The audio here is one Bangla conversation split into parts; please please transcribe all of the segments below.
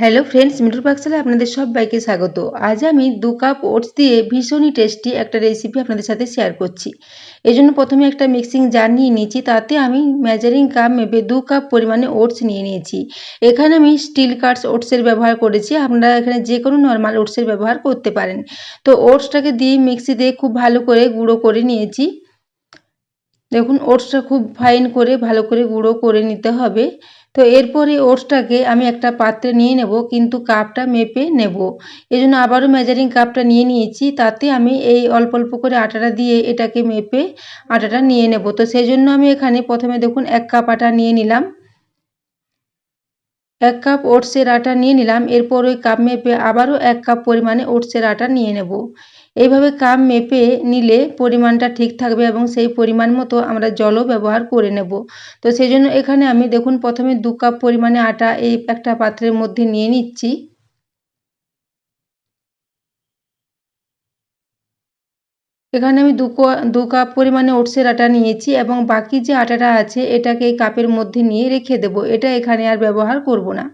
হ্যালো ফ্রেন্ডস মিঠুর পাকশালে আপনাদের সবাইকে স্বাগত। আজ আমি দু কাপ ওটস দিয়ে ভীষণই টেস্টি একটা রেসিপি আপনাদের সাথে শেয়ার করছি। জন্য প্রথমে একটা মিক্সিং জার নিয়ে নিয়েছি, তাতে আমি মেজারিং কাপ মেপে দু কাপ পরিমাণে ওটস নিয়ে নিয়েছি। এখানে আমি স্টিল কাটস ওটসের ব্যবহার করেছি, আপনারা এখানে যে কোনো নর্মাল ওটসের ব্যবহার করতে পারেন। তো ওটসটাকে দিয়ে মিক্সিতে খুব ভালো করে গুঁড়ো করে নিয়েছি। দেখুন, ওটসটা খুব ফাইন করে ভালো করে গুঁড়ো করে নিতে হবে। তো এরপরে ওটসটাকে আমি একটা পাত্রে নিয়ে নেব, কিন্তু কাপটা মেপে নেব। এই জন্য আবারও মেজারিং কাপটা নিয়ে নিয়েছি, তাতে আমি এই অল্প অল্প করে আটাটা দিয়ে এটাকে মেপে আটাটা নিয়ে নেব। তো সেই জন্য আমি এখানে প্রথমে দেখুন, এক কাপ আটা নিয়ে নিলাম। এক কাপ ওটসের আটা নিয়ে নিলাম। এরপর ওই কাপ মেপে আবারও এক কাপ পরিমাণে ওটসের আটা নিয়ে নেব। এইভাবে কাপ মেপে নিলে পরিমাণটা ঠিক থাকবে এবং সেই পরিমাণ মতো আমরা জলও ব্যবহার করে নেব। তো সেই জন্য এখানে আমি দেখুন প্রথমে দু কাপ পরিমাণে আটা এই একটা পাত্রের মধ্যে নিয়ে নিচ্ছি। এখানে আমি দু কাপ পরিমাণে ওটসের আটা নিয়েছি এবং বাকি যে আটাটা আছে এটাকে এই কাপের মধ্যে নিয়ে রেখে দেবো। এটা এখানে আর ব্যবহার করব না।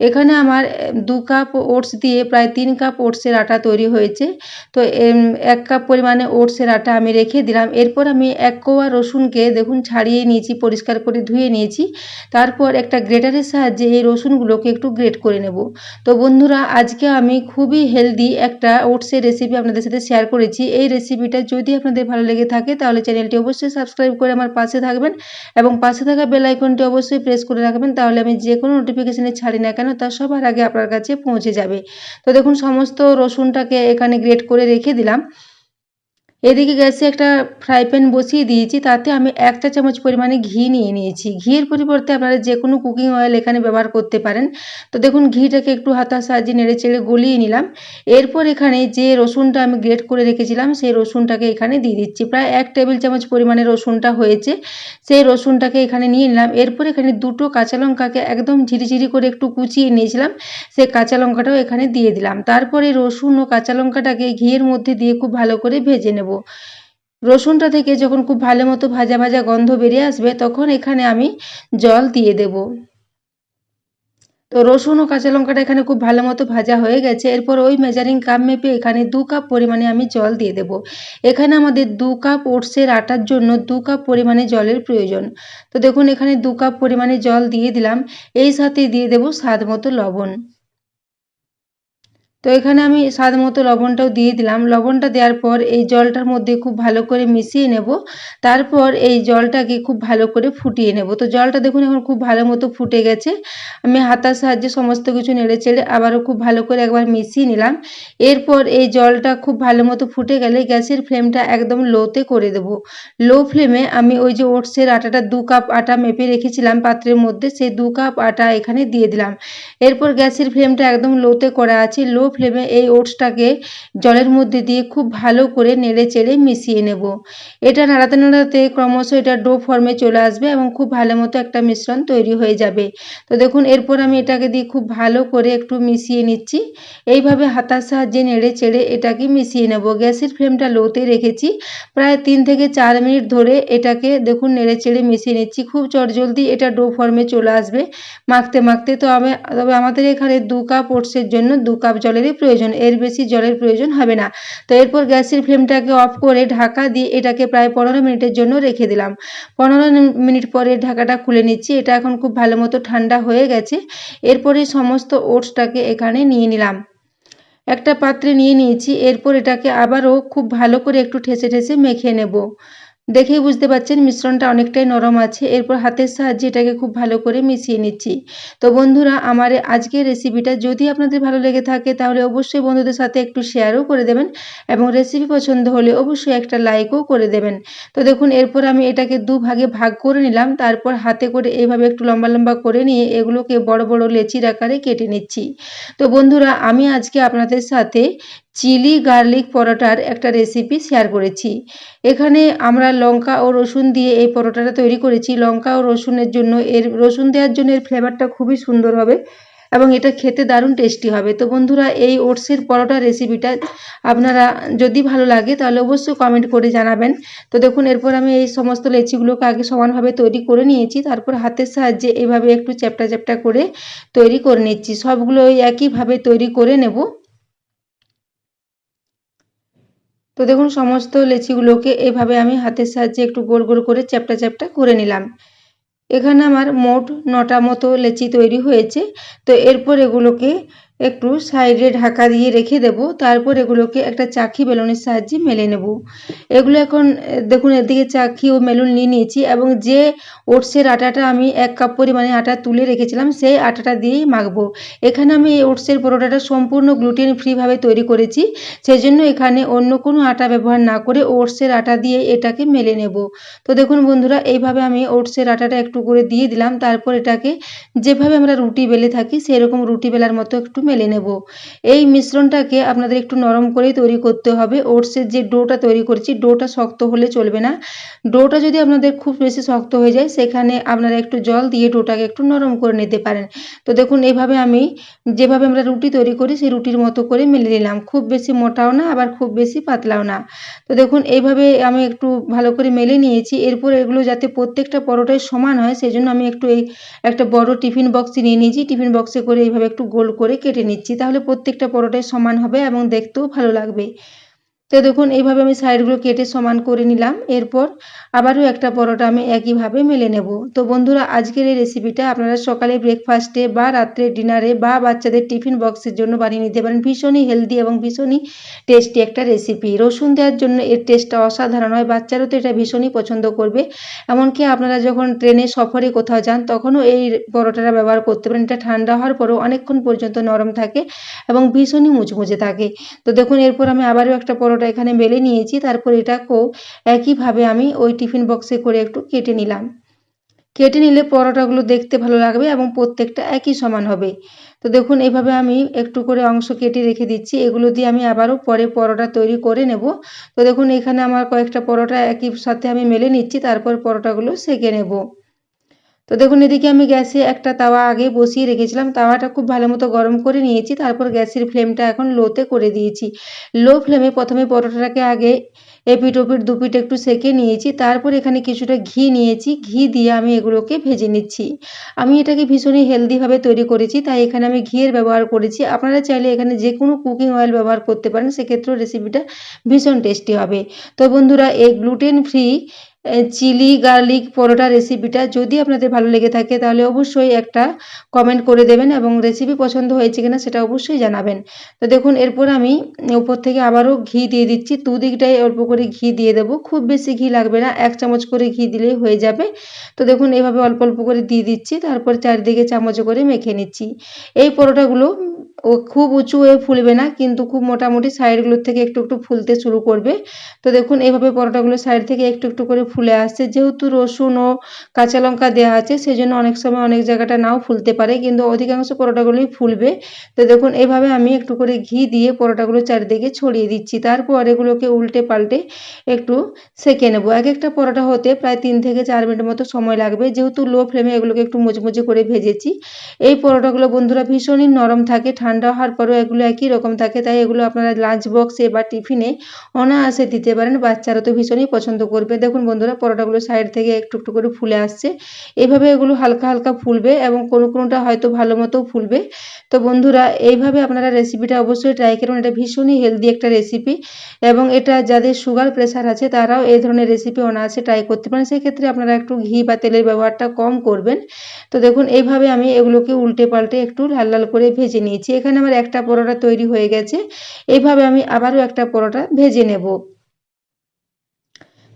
এখানে আমার দু কাপ ওটস দিয়ে প্রায় তিন কাপ ওটসের আটা তৈরি হয়েছে। তো এক কাপ পরিমাণে ওটসের আটা আমি রেখে দিলাম। এরপর আমি এক কোয়া রসুনকে দেখুন ছাড়িয়ে নিয়েছি, পরিষ্কার করে ধুয়ে নিয়েছি। তারপর একটা গ্রেটারের সাহায্যে এই রসুনগুলোকে একটু গ্রেট করে নেব। তো বন্ধুরা, আজকে আমি খুবই হেলদি একটা ওটসের রেসিপি আপনাদের সাথে শেয়ার করেছি। এই রেসিপিটা যদি আপনাদের ভালো লেগে থাকে, তাহলে চ্যানেলটি অবশ্যই সাবস্ক্রাইব করে আমার পাশে থাকবেন। এবং পাশে থাকা বেল আইকনটি অবশ্যই প্রেস করে রাখবেন। তাহলে আমি যে কোনো নোটিফিকেশানে ছাড়ি না কেন তা সবার আগে আপনার কাছে পৌঁছে যাবে। তো দেখুন, সমস্ত রসুনটাকে এখানে গ্রেট করে রেখে দিলাম। এদিকে গ্যাসে একটা ফ্রাই প্যান বসিয়ে দিয়েছি, তাতে আমি এক চা চামচ পরিমাণে ঘি নিয়ে নিয়েছি। ঘিয়ের পরিবর্তে আপনারা যে কোনো কুকিং অয়েল এখানে ব্যবহার করতে পারেন। তো দেখুন, ঘিটাকে একটু হাতার সাহায্যে নেড়ে চেড়ে গলিয়ে নিলাম। এরপর এখানে যে রসুনটা আমি গ্রেট করে রেখেছিলাম, সেই রসুনটাকে এখানে দিয়ে দিচ্ছি। প্রায় এক টেবিল চামচ পরিমাণে রসুনটা হয়েছে, সেই রসুনটাকে এখানে নিয়ে নিলাম। এরপর এখানে দুটো কাঁচা লঙ্কাকে একদম ঝিরিঝিরি করে একটু কুচিয়ে নিয়েছিলাম সেই কাঁচা লঙ্কাটাও এখানে দিয়ে দিলাম। তারপরে রসুন ও কাঁচা লঙ্কাটাকে ঘিয়ের মধ্যে দিয়ে খুব ভালো করে ভেজে নেব। নেব রসুনটা থেকে যখন খুব ভালো মতো ভাজা ভাজা গন্ধ বেরিয়ে আসবে, তখন এখানে আমি জল দিয়ে দেব। তো রসুন ও কাঁচা লঙ্কাটা এখানে খুব ভালো মতো ভাজা হয়ে গেছে। এরপর ওই মেজারিং কাপ মেপে এখানে দু কাপ পরিমাণে আমি জল দিয়ে দেব। এখানে আমাদের দু কাপ ওটসের আটার জন্য দু কাপ পরিমাণে জলের প্রয়োজন। তো দেখুন, এখানে দু কাপ পরিমাণে জল দিয়ে দিলাম। এই সাথে দিয়ে দেব স্বাদ মতো লবণ। তো এখানে আমি স্বাদ মতো লবণটাও দিয়ে দিলাম। লবণটা দেওয়ার পর এই জলটার মধ্যে খুব ভালো করে মিশিয়ে নেব। তারপর এই জলটাকে খুব ভালো করে ফুটিয়ে নেব। তো জলটা দেখুন এখন খুব ভালো মতো ফুটে গেছে। আমি হাতার সাহায্যে সমস্ত কিছু নেড়ে চেড়ে আবারও খুব ভালো করে একবার মিশিয়ে নিলাম। এরপর এই জলটা খুব ভালো মতো ফুটে গেলে গ্যাসের ফ্লেমটা একদম লোতে করে দেব। লো ফ্লেমে আমি ওই যে ওটসের আটাটা দু কাপ আটা মেপে রেখেছিলাম পাত্রের মধ্যে, সেই দু কাপ আটা এখানে দিয়ে দিলাম। এরপর গ্যাসের ফ্লেমটা একদম লোতে করা আছে। লো ফ্লেমে এই ওটসটাকে জলের মধ্যে দিয়ে খুব ভালো করে নেড়ে চেড়ে মিশিয়ে নেব। এটা নাড়াতে নাড়াতে ক্রমশ এটা ডো ফর্মে চলে আসবে এবং খুব ভালো মতো একটা মিশ্রণ তৈরি হয়ে যাবে। তো দেখুন, এরপর আমি এটাকে দিয়ে খুব ভালো করে একটু মিশিয়ে নিচ্ছি। এইভাবে হাতার সাহায্যে নেড়ে চেড়ে এটাকে মিশিয়ে নেব। গ্যাসের ফ্লেমটা লোতে রেখেছি। প্রায় তিন থেকে চার মিনিট ধরে এটাকে দেখুন নেড়ে চেড়ে মিশিয়ে নিচ্ছি। খুব চটজলদি এটা ডো ফর্মে চলে আসবে। মাখতে মাখতে তো আমি, তবে আমাদের এখানে দু কাপ ওটসের জন্য দু কাপ জল জলেরই প্রয়োজন, এর বেশি জলের প্রয়োজন হবে না। তো এরপর গ্যাসের ফ্লেমটাকে অফ করে ঢাকা দিয়ে এটাকে প্রায় পনেরো মিনিটের জন্য রেখে দিলাম। পনেরো মিনিট পরে ঢাকাটা খুলে নিচ্ছি, এটা এখন খুব ভালো মতো ঠান্ডা হয়ে গেছে। এরপরে সমস্ত ওটসটাকে এখানে নিয়ে নিলাম। একটা পাত্রে নিয়ে নিয়েছি, এরপর এটাকে আবারও খুব ভালো করে একটু ঠেসে ঠেসে মেখে নেব। দেখেই বুঝতে পারছেন মিশ্রণটা অনেকটাই নরম আছে। এরপর হাতের সাহায্যে এটাকে খুব ভালো করে মিশিয়ে নিচ্ছি। তো বন্ধুরা, আমার আজকের রেসিপিটা যদি আপনাদের ভালো লেগে থাকে, তাহলে অবশ্যই বন্ধুদের সাথে একটু শেয়ারও করে দেবেন এবং রেসিপি পছন্দ হলে অবশ্যই একটা লাইকও করে দেবেন। তো দেখুন, এরপর আমি এটাকে দু ভাগে ভাগ করে নিলাম। তারপর হাতে করে এইভাবে একটু লম্বা লম্বা করে নিয়ে এগুলোকে বড় বড় লেচির আকারে কেটে নিচ্ছি। তো বন্ধুরা, আমি আজকে আপনাদের সাথে চিলি গার্লিক পরোটার একটা রেসিপি শেয়ার করেছি। এখানে আমরা লঙ্কা ও রসুন দিয়ে এই পরোটাটা তৈরি করেছি। লঙ্কা ও রসুনের জন্য এর, রসুন দেওয়ার জন্য এর ফ্লেভারটা খুবই সুন্দর হবে এবং এটা খেতে দারুণ টেস্টি হবে। তো বন্ধুরা, এই ওটসের পরোটা রেসিপিটা আপনারা যদি ভালো লাগে তাহলে অবশ্যই কমেন্ট করে জানাবেন। তো দেখুন, এরপর আমি এই সমস্ত লেচিগুলোকে আগে সমানভাবে তৈরি করে নিয়েছি। তারপর হাতের সাহায্যে এভাবে একটু চ্যাপটা চ্যাপটা করে তৈরি করে নিচ্ছি। সবগুলো ওই একইভাবে তৈরি করে নেব। তো দেখুন, সমস্ত লেচিগুলোকে এভাবে আমি হাতের সাহায্যে একটু গোল গোল করে চ্যাপটা চ্যাপটা করে নিলাম। এখানে আমার মোট নটা মতো লেচি তৈরি হয়েছে। তো এরপর এগুলোকে একটু সাইডে ঢাকা দিয়ে রেখে দেব, তারপর এগুলোকে একটা চাকি বেলুনের সাহায্যে মেলে নেব। এগুলো এখন, দেখুন, এদিকে চাকি ও মেলুন নিয়ে নিয়েছি এবং যে ওটসের আটাটা আমি এক কাপ পরিমাণে আটা তুলে রেখেছিলাম, সেই আটাটা দিয়েই মাখবো। এখানে আমি এই ওটসের পরোটাটা সম্পূর্ণ গ্লুটেন ফ্রিভাবে তৈরি করেছি সেই জন্য এখানে অন্য কোনো আটা ব্যবহার না করে ওটসের আটা দিয়ে এটাকে মেলে নেব। তো দেখুন বন্ধুরা, এইভাবে আমি ওটসের আটাটা একটু করে দিয়ে দিলাম, তারপর এটাকে যেভাবে আমরা রুটি বেলে থাকি, সেরকম রুটি বেলার মতো একটু মেলে নেব। এই মিশ্রণটাকে আপনাদের একটু নরম করেই তৈরি করতে হবে। ওটসের যে ডোটা তৈরি করেছি, ডোটা শক্ত হলে চলবে না। ডোটা যদি আপনাদের খুব বেশি শক্ত হয়ে যায়, সেখানে আপনারা একটু জল দিয়ে ডোটাকে একটু নরম করে নিতে পারেন। তো দেখুন এইভাবে আমি যেভাবে আমরা রুটি তৈরি করি, সেই রুটির মতো করে মেলে নিলাম। খুব বেশি মোটাও না, আবার খুব বেশি পাতলাও না। তো দেখুন, এইভাবে আমি একটু ভালো করে মেলে নিয়েছি। এরপর এগুলো যাতে প্রত্যেকটা পরোটাই সমান হয় সেই জন্য আমি একটু এই একটা বড় টিফিন বক্সে নিয়ে নিয়েছি। টিফিন বক্সে করে এইভাবে একটু গোল করে কেটে নিচ্ছি তাহলে প্রত্যেকটা পরোটাই সমান হবে এবং দেখতেও ভালো লাগবে। তো দেখুন, এইভাবে আমি সাইডগুলো কেটে সমান করে নিলাম। এরপর আবারও একটা পরোটা আমি একইভাবে মেলে নেব। তো বন্ধুরা, আজকের এই রেসিপিটা আপনারা সকালে ব্রেকফাস্টে বা রাত্রে ডিনারে বা বাচ্চাদের টিফিন বক্সের জন্য বানিয়ে নিতে পারেন। ভীষণই হেলদি এবং ভীষণই টেস্টি একটা রেসিপি রসুন দেওয়ার জন্য এর টেস্টটা অসাধারণ হয়। বাচ্চারাও তো এটা ভীষণই পছন্দ করবে। এমনকি আপনারা যখন ট্রেনে সফরে কোথাও যান, তখনও এই পরোটাটা ব্যবহার করতে পারেন। এটা ঠান্ডা হওয়ার পরেও অনেকক্ষণ পর্যন্ত নরম থাকে এবং ভীষণই মুচমুচে থাকে। তো দেখুন, এরপর আমি আবারও একটা পরোটা পরোটা এখানে বেলে নিয়েছি, তারপর এটাকেও একইভাবে আমি ওই টিফিন বক্সে করে একটু কেটে নিলাম। কেটে নিলে পরোটাগুলো দেখতে ভালো লাগবে এবং প্রত্যেকটা একই সমান হবে। তো দেখুন এইভাবে আমি একটু করে অংশ কেটে রেখে দিচ্ছি। এগুলো দিয়ে আমি আবারও পরে পরোটা তৈরি করে নেব। তো দেখুন, এখানে আমার কয়েকটা পরোটা একই সাথে আমি মেলে নিচ্ছি, তারপর পরোটাগুলো সেঁকে নেব। তো দেখুন, এদিকে আমি গ্যাসে একটা তাওয়া আগে বসিয়ে রেখেছিলাম। তাওয়াটা খুব ভালো মতো গরম করে নিয়েছি, তারপর গ্যাসের ফ্লেমটা এখন লোতে করে দিয়েছি। লো ফ্লেমে প্রথমে পরোটাটাকে আগে এপিট ওপিট দুপিট একটু সেকে নিয়েছি, তারপর এখানে কিছুটা ঘি নিয়েছি। ঘি দিয়ে আমি এগুলোকে ভেজে নিচ্ছি। আমি এটাকে ভীষণই হেলদিভাবে তৈরি করেছি, তাই এখানে আমি ঘিয়ের ব্যবহার করেছি। আপনারা চাইলে এখানে যে কোনো কুকিং অয়েল ব্যবহার করতে পারেন, সেক্ষেত্রেও রেসিপিটা ভীষণ টেস্টি হবে। তো বন্ধুরা, এই gluten free chilli, garlic paratha রেসিপিটা যদি আপনাদের ভালো লেগে থাকে, তাহলে অবশ্যই একটা কমেন্ট করে দেবেন এবং রেসিপি পছন্দ হয়েছে কিনা সেটা অবশ্যই জানাবেন। তো দেখুন, এরপর আমি উপর থেকে আবারও ঘি দিয়ে দিচ্ছি। দুদিকটাই অল্প করে ঘি দিয়ে দেবো। খুব বেশি ঘি লাগবে না, এক চামচ করে ঘি দিলেই হয়ে যাবে। তো দেখুন এইভাবে অল্প অল্প করে দিয়ে দিচ্ছি। তারপর চারিদিকে চামচ করে মেখে নিচ্ছি। এই পরোটাগুলো ও খুব উঁচু হয়ে ফুলবে না, কিন্তু খুব মোটামুটি সাইডগুলোর থেকে একটু একটু ফুলতে শুরু করবে। তো দেখুন এইভাবে পরোটাগুলো সাইড থেকে একটু একটু করে ফুলে আসছে। যেহেতু রসুন ও কাঁচা লঙ্কা দেওয়া আছে সেই জন্য অনেক সময় অনেক জায়গাটা নাও ফুলতে পারে, কিন্তু অধিকাংশ পরোটাগুলোই ফুলবে। তো দেখুন এইভাবে আমি একটু করে ঘি দিয়ে পরোটাগুলো চারিদিকে ছড়িয়ে দিচ্ছি। তারপর এগুলোকে উল্টে পাল্টে একটু সেঁকে নেব। এক একটা পরোটা হতে প্রায় তিন থেকে চার মিনিট মতো সময় লাগবে। যেহেতু লো ফ্লেমে এগুলোকে একটু মুচমুচে করে ভেজেছি, এই পরোটাগুলো বন্ধুরা ভীষণই নরম থাকে ঠান্ডা হওয়ার পরেও এগুলো একই রকম থাকে, তাই এগুলো আপনারা লাঞ্চ বক্সে বা টিফিনে অনায়াসে দিতে পারেন। বাচ্চারা তো ভীষণই পছন্দ করবে। দেখুন বন্ধুরা, পরোটাগুলো সাইড থেকে একটু একটু করে ফুলে আসছে। এভাবে এগুলো হালকা হালকা ফুলবে এবং কোনো কোনোটা হয়তো ভালো মতো ফুলবে। তো বন্ধুরা, এইভাবে আপনারা রেসিপিটা অবশ্যই ট্রাই করুন। এটা ভীষণই হেলদি একটা রেসিপি এবং এটা যাদের সুগার প্রেশার আছে, তারাও এই ধরনের রেসিপি অনায়াসে ট্রাই করতে পারেন। সেক্ষেত্রে আপনারা একটু ঘি বা তেলের ব্যবহারটা কম করবেন। তো দেখুন, এইভাবে আমি এগুলোকে উল্টে পাল্টে একটু লাল লাল করে ভেজে নিয়েছি। এখানে আমার একটা পরোটা তৈরি হয়ে গেছে। এইভাবে আমি আবারও একটা পরোটা ভেজে নেব।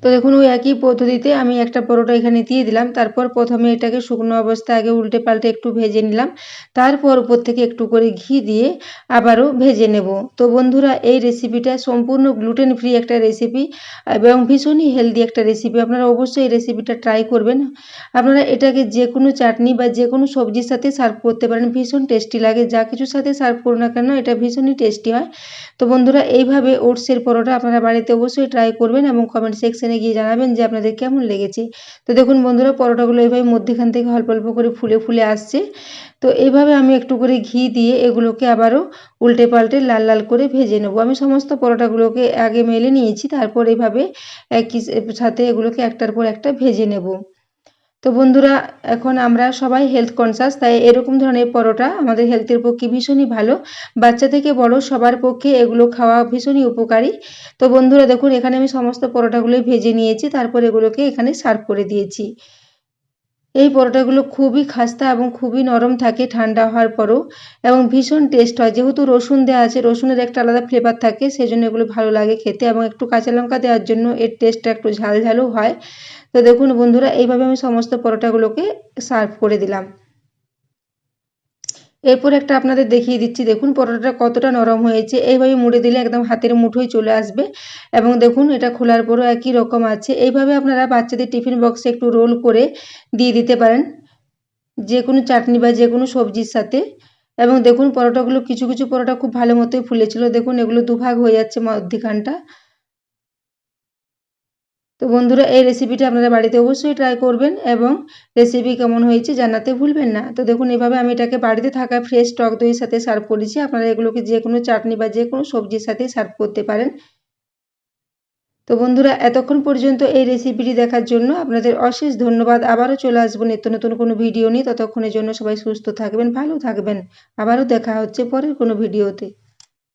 তো দেখুন, ওই একই পদ্ধতিতে আমি একটা পরোটা এখানে দিয়ে দিলাম। তারপর প্রথমে এটাকে শুকনো অবস্থায় আগে উল্টে পাল্টে একটু ভেজে নিলাম। তারপর উপর থেকে একটু করে ঘি দিয়ে আবারও ভেজে নেব। তো বন্ধুরা, এই রেসিপিটা সম্পূর্ণ গ্লুটেন ফ্রি একটা রেসিপি এবং ভীষণই হেলদি একটা রেসিপি। আপনারা অবশ্যই এই রেসিপিটা ট্রাই করবেন। আপনারা এটাকে যে কোনো চাটনি বা যে কোনো সবজির সাথে সার্ভ করতে পারেন। ভীষণ টেস্টি লাগে। যা কিছুর সাথে সার্ভ করুন না কেন, এটা ভীষণই টেস্টি হয়। তো বন্ধুরা, এইভাবে ওটসের পরোটা আপনারা বাড়িতে অবশ্যই ট্রাই করবেন এবং কমেন্ট সেকশনে সেকশানে গিয়ে জানাবেন যে আপনাদের কেমন লেগেছে। তো দেখুন বন্ধুরা, পরোটাগুলো এইভাবে মধ্যেখান থেকে অল্প অল্প করে ফুলে ফুলে আসছে। তো এইভাবে আমি একটু করে ঘি দিয়ে এগুলোকে আবারও উল্টে পাল্টে লাল লাল করে ভেজে নেব। আমি সমস্ত পরোটাগুলোকে আগে মেলে নিয়েছি, তারপর এইভাবে একই সাথে এগুলোকে একটার পর একটা ভেজে নেব। তো বন্ধুরা, এখন আমরা সবাই হেলথ কনসাস তাই এরকম ধরনের পরোটা আমাদের হেলথের পক্ষে ভীষণই ভালো। বাচ্চা থেকে বড় সবার পক্ষে এগুলো খাওয়া ভীষণই উপকারী। তো বন্ধুরা, দেখুন, এখানে আমি সমস্ত পরোটাগুলোই ভেজে নিয়েছি, তারপর এগুলোকে এখানে সার্ভ করে দিয়েছি। এই পরোটাগুলো খুবই খাস্তা এবং খুবই নরম থাকে, ঠান্ডা হওয়ার পরও, এবং ভীষণ টেস্ট হয়। যেহেতু রসুন দেওয়া আছে, রসুনের একটা আলাদা ফ্লেভার থাকে সেই জন্য এগুলো ভালো লাগে খেতে এবং একটু কাঁচা লঙ্কা দেওয়ার জন্য এর টেস্টটা একটু ঝাল ঝালও হয়। তো দেখুন বন্ধুরা, এইভাবে আমি সমস্ত পরোটাগুলোকে সার্ভ করে দিলাম। এরপর একটা আপনাদের দেখিয়ে দিচ্ছি। দেখুন, পরোটাটা কতটা নরম হয়েছে। এইভাবে মুড়ে দিলে একদম হাতের মুঠোয় চলে আসবে এবং দেখুন, এটা খোলার পরও একই রকম আছে। এইভাবে আপনারা বাচ্চাদের টিফিন বক্সে একটু রোল করে দিয়ে দিতে পারেন, যে কোনো চাটনি বা যে কোনো সবজির সাথে। এবং দেখুন, পরোটাগুলো, কিছু কিছু পরোটা খুব ভালো মতোই ফুলেছিল। দেখুন, এগুলো দুভাগ হয়ে যাচ্ছে মধ্যিখানটা। তো বন্ধুরা, এই রেসিপিটা আপনারা বাড়িতে অবশ্যই ট্রাই করবেন এবং রেসিপি কেমন হয়েছে জানাতে ভুলবেন না। তো দেখুন, এভাবে আমি এটাকে বাড়িতে থাকা ফ্রেশ টক দইয়ের সাথে সার্ভ করেছি। আপনারা এগুলোকে যে কোনো চাটনি বা যে কোনো সবজির সাথে সার্ভ করতে পারেন। তো বন্ধুরা, এতক্ষণ পর্যন্ত এই রেসিপিটি দেখার জন্য আপনাদের অশেষ ধন্যবাদ। আবারও চলে আসব নিত্য নতুন কোনো ভিডিও নিয়ে। ততক্ষণের জন্য সবাই সুস্থ থাকবেন, ভালো থাকবেন। আবারও দেখা হচ্ছে পরের কোনো ভিডিওতে